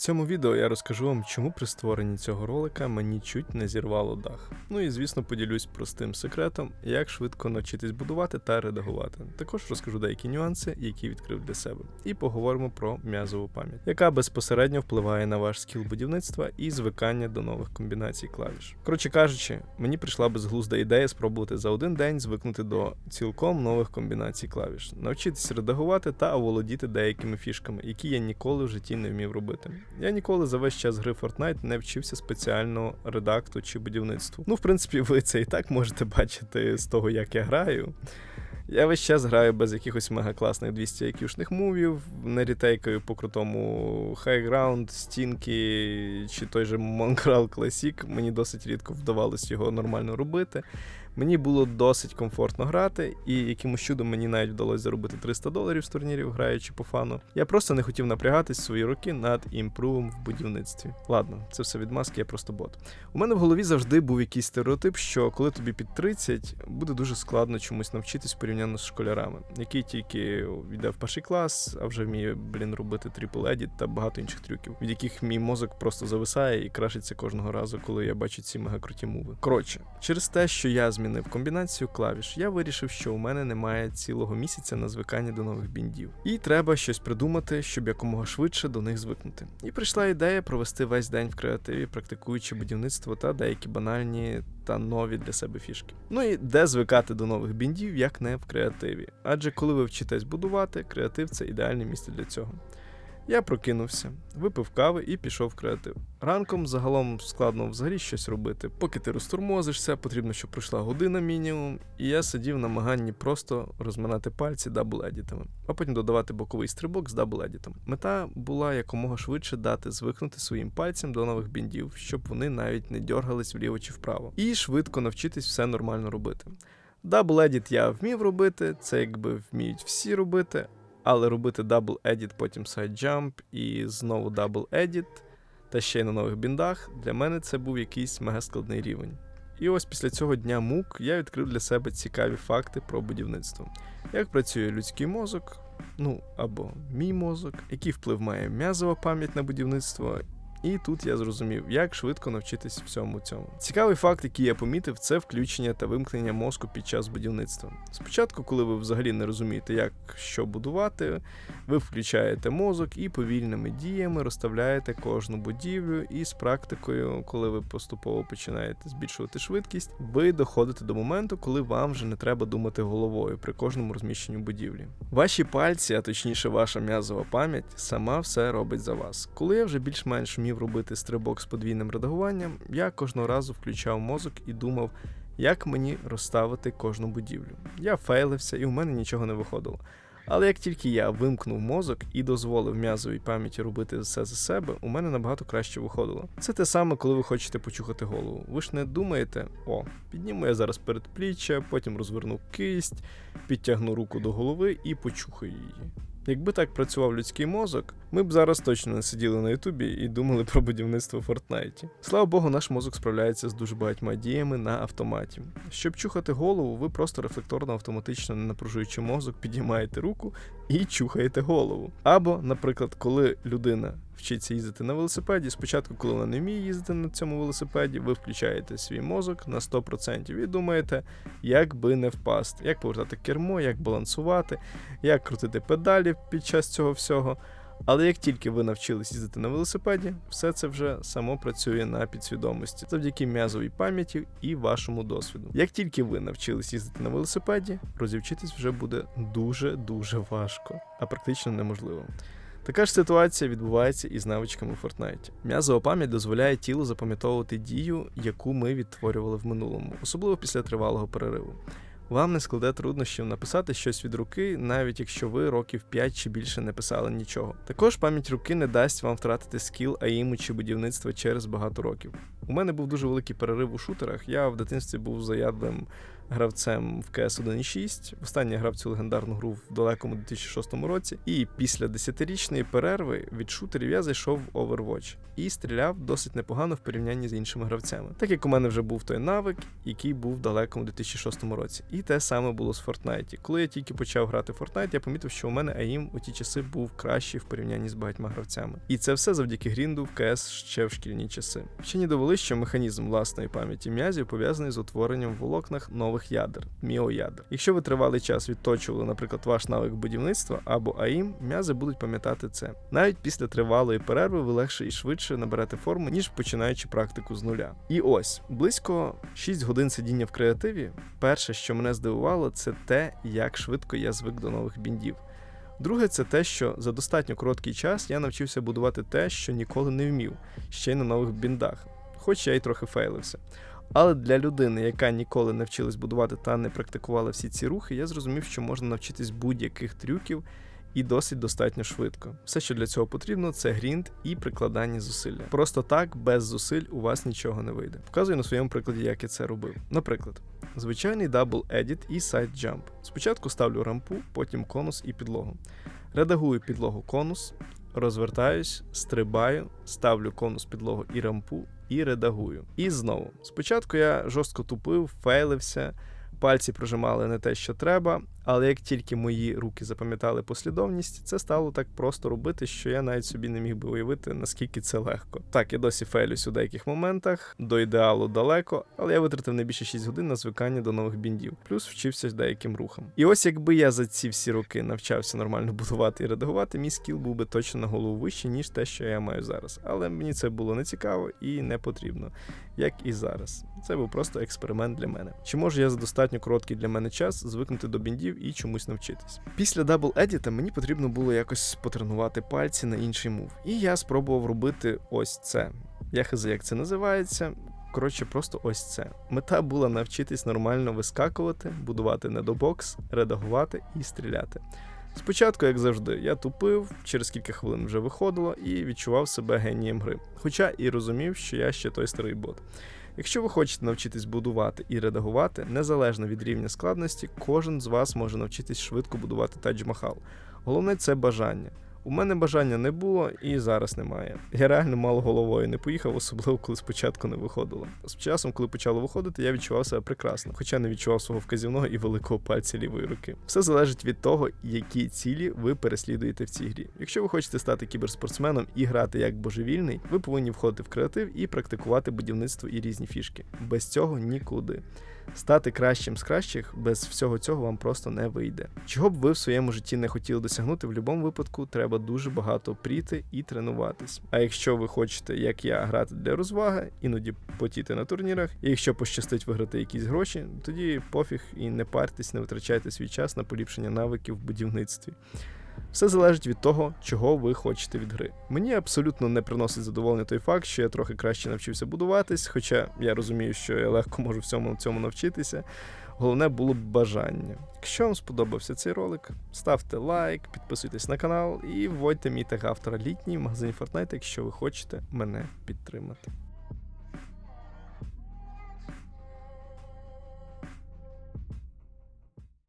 цьому відео я розкажу вам, чому при створенні цього ролика мені чуть не зірвало дах. Ну і звісно поділюсь простим секретом, як швидко навчитись будувати та редагувати. Також розкажу деякі нюанси, які відкрив для себе, і поговоримо про м'язову пам'ять, яка безпосередньо впливає на ваш скіл будівництва і звикання до нових комбінацій клавіш. Коротше кажучи, мені прийшла безглузда ідея спробувати за один день звикнути до цілком нових комбінацій клавіш, навчитись редагувати та оволодіти деякими фішками, які я ніколи в житті не вмів робити. Я ніколи за весь час гри Fortnite не вчився спеціального редакту чи будівництву. Ну, в принципі, ви це і так можете бачити з того, як я граю. Я весь час граю без якихось мегакласних 200 IQ-шних мувів, не рітейкаю по крутому хайграунд, стінки чи той же Mongrel Classic. Мені досить рідко вдавалось його нормально робити. Мені було досить комфортно грати, і якимось чудом мені навіть вдалося заробити 300 доларів з турнірів, граючи по фану. Я просто не хотів напрягатись свої роки над імпрувом в будівництві. Ладно, це все від маски, я просто бот. У мене в голові завжди був якийсь стереотип, що коли тобі під 30, буде дуже складно чомусь навчитись порівняно з школярами, який тільки йде в перший клас, а вже вміє, блін, робити трипл едіт та багато інших трюків, від яких мій мозок просто зависає і крашиться кожного разу, коли я бачу ці мегакруті муви. Коротше, через те, що я змінив комбінацію клавіш, я вирішив, що у мене немає цілого місяця на звикання до нових біндів. І треба щось придумати, щоб якомога швидше до них звикнути. І прийшла ідея провести весь день в креативі, практикуючи будівництво та деякі банальні та нові для себе фішки. Ну і де звикати до нових біндів, як не в креативі. Адже коли ви вчитесь будувати, креатив це ідеальне місце для цього. Я прокинувся, випив кави і пішов в креатив. Ранком загалом складно взагалі щось робити. Поки ти розтурмозишся, потрібно, щоб пройшла година мінімум, і я сидів на намаганні просто розминати пальці дабл-едітами, а потім додавати боковий стрибок з дабл-едітом. Мета була якомога швидше дати звикнути своїм пальцям до нових біндів, щоб вони навіть не дьоргались вліво чи вправо, і швидко навчитись все нормально робити. Дабл-едіт я вмів робити, це якби вміють всі робити. Але робити дабл едіт, потім сайд-джамп і знову дабл едіт, та ще й на нових біндах, для мене це був якийсь мегаскладний рівень. І ось після цього дня мук я відкрив для себе цікаві факти про будівництво. Як працює людський мозок, ну або мій мозок, який вплив має м'язова пам'ять на будівництво. І тут я зрозумів, як швидко навчитись всьому цьому. Цікавий факт, який я помітив, це включення та вимкнення мозку під час будівництва. Спочатку, коли ви взагалі не розумієте, як що будувати, ви включаєте мозок і повільними діями розставляєте кожну будівлю, і з практикою, коли ви поступово починаєте збільшувати швидкість, ви доходите до моменту, коли вам вже не треба думати головою при кожному розміщенні будівлі. Ваші пальці, а точніше, ваша м'язова пам'ять, сама все робить за вас. Коли я вже більш-менш вмів робити стрибок з подвійним редагуванням, я кожного разу включав мозок і думав, як мені розставити кожну будівлю. Я фейлився і у мене нічого не виходило. Але як тільки я вимкнув мозок і дозволив м'язовій пам'яті робити все за себе, у мене набагато краще виходило. Це те саме, коли ви хочете почухати голову. Ви ж не думаєте, о, підніму я зараз передпліччя, потім розверну кисть, підтягну руку до голови і почухаю її. Якби так працював людський мозок, ми б зараз точно не сиділи на Ютубі і думали про будівництво Фортнайті. Слава Богу, наш мозок справляється з дуже багатьма діями на автоматі. Щоб чухати голову, ви просто рефлекторно автоматично не напружуючи мозок, підіймаєте руку і чухаєте голову. Або, наприклад, коли людина вчиться їздити на велосипеді, спочатку, коли вона не вміє їздити на цьому велосипеді, ви включаєте свій мозок на 100% і думаєте, як би не впасти, як повертати кермо, як балансувати, як крутити педалі під час цього всього. Але як тільки ви навчились їздити на велосипеді, все це вже само працює на підсвідомості завдяки м'язовій пам'яті і вашому досвіду. Як тільки ви навчились їздити на велосипеді, розівчитись вже буде дуже дуже важко, а практично неможливо. Така ж ситуація відбувається і з навичками в Fortnite. М'язова пам'ять дозволяє тілу запам'ятовувати дію, яку ми відтворювали в минулому, особливо після тривалого перериву. Вам не складе труднощів написати щось від руки, навіть якщо ви років 5 чи більше не писали нічого. Також пам'ять руки не дасть вам втратити скіл аїму чи будівництва через багато років. У мене був дуже великий перерив у шутерах. Я в дитинстві був заядлим гравцем в CS 1.6. Останній я грав цю легендарну гру в далекому 2006 році. І після десятирічної перерви від шутерів я зайшов в Overwatch і стріляв досить непогано в порівнянні з іншими гравцями. Так як у мене вже був той навик, який був в далекому 2006 році. І те саме було з Fortnite. Коли я тільки почав грати в Fortnite, я помітив, що у мене АІМ у ті часи був кращий в порівнянні з багатьма гравцями. І це все завдяки грінду в CS ще в шкільні часи. Вчені довели, що механізм власної пам'яті м'язів пов'язаний з утворенням в волокнах нових ядер міоядер. Якщо ви тривалий час відточували, наприклад, ваш навик будівництва або АІМ, м'язи будуть пам'ятати це. Навіть після тривалої перерви ви легше і швидше наберете форму, ніж починаючи практику з нуля. І ось близько 6 годин сидіння в креативі. Перше, що мене здивувало, це те, як швидко я звик до нових біндів. Друге, це те, що за достатньо короткий час я навчився будувати те, що ніколи не вмів, ще й на нових біндах, хоч я й трохи фейлився. Але для людини, яка ніколи не вчилась будувати та не практикувала всі ці рухи, я зрозумів, що можна навчитись будь-яких трюків і досить достатньо швидко. Все, що для цього потрібно, це грінд і прикладання зусилля. Просто так, без зусиль, у вас нічого не вийде. Показую на своєму прикладі, як я це робив. Наприклад, звичайний дабл едіт і сайд джамп. Спочатку ставлю рампу, потім конус і підлогу. Редагую підлогу конус, розвертаюсь, стрибаю, ставлю конус підлогу і рампу, і редагую. І знову. Спочатку я жорстко тупив, фейлився, пальці прожимали не те, що треба, але як тільки мої руки запам'ятали послідовність, це стало так просто робити, що я навіть собі не міг би уявити, наскільки це легко. Так, я досі фейлюсь у деяких моментах, до ідеалу далеко, але я витратив не більше 6 годин на звикання до нових біндів, плюс вчився деяким рухам. І ось якби я за ці всі роки навчався нормально будувати і редагувати, мій скіл був би точно на голову вищий, ніж те, що я маю зараз. Але мені це було не цікаво і не потрібно, як і зараз. Це був просто експеримент для мене. Чи можу я за достатньо короткий для мене час звикнути до біндів і чомусь навчитись? Після дабл едіта мені потрібно було якось потренувати пальці на інший мув. І я спробував робити ось це. Я хз, як це називається. Коротше, просто ось це. Мета була навчитись нормально вискакувати, будувати недобокс, редагувати і стріляти. Спочатку, як завжди, я тупив, через кілька хвилин вже виходило і відчував себе генієм гри. Хоча і розумів, що я ще той старий бот. Якщо ви хочете навчитись будувати і редагувати, незалежно від рівня складності, кожен з вас може навчитись швидко будувати Тадж-Махал. Головне це бажання. У мене бажання не було і зараз немає. Я реально мало головою не поїхав, особливо коли спочатку не виходило. З часом, коли почало виходити, я відчував себе прекрасно, хоча не відчував свого вказівного і великого пальця лівої руки. Все залежить від того, які цілі ви переслідуєте в цій грі. Якщо ви хочете стати кіберспортсменом і грати як божевільний, ви повинні входити в креатив і практикувати будівництво і різні фішки. Без цього нікуди. Стати кращим з кращих без всього цього вам просто не вийде. Чого б ви в своєму житті не хотіли досягнути, в будь-якому випадку треба дуже багато пріти і тренуватись. А якщо ви хочете, як я, грати для розваги, іноді потіти на турнірах, і якщо пощастить виграти якісь гроші, тоді пофіг і не партесь, не витрачайте свій час на поліпшення навиків в будівництві. Все залежить від того, чого ви хочете від гри. Мені абсолютно не приносить задоволення той факт, що я трохи краще навчився будуватись, хоча я розумію, що я легко можу всьому цьому навчитися. Головне було б бажання. Якщо вам сподобався цей ролик, ставте лайк, підписуйтесь на канал і вводьте мій тег автора літній в магазині Fortnite, якщо ви хочете мене підтримати.